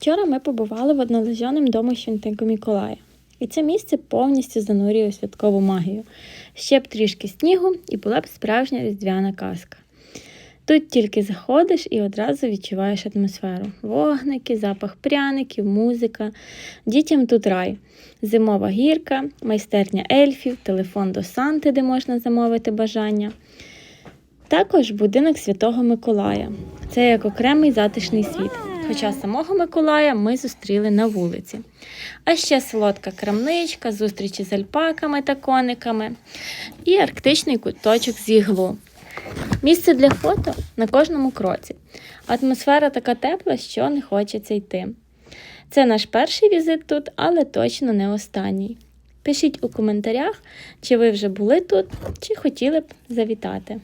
Вчора ми побували в однолежаному дому Святого Миколая. І це місце повністю занурює у святкову магію. Ще б трішки снігу і була б справжня різдвяна казка. Тут тільки заходиш і одразу відчуваєш атмосферу. Вогники, запах пряників, музика. Дітям тут рай. Зимова гірка, майстерня ельфів, телефон до Санти, де можна замовити бажання. Також будинок Святого Миколая. Це як окремий затишний світ. Хоча самого Миколая ми зустріли на вулиці. А ще солодка крамничка, зустрічі з альпаками та кониками і арктичний куточок з іглу. Місце для фото на кожному кроці. Атмосфера така тепла, що не хочеться йти. Це наш перший візит тут, але точно не останній. Пишіть у коментарях, чи ви вже були тут, чи хотіли б завітати.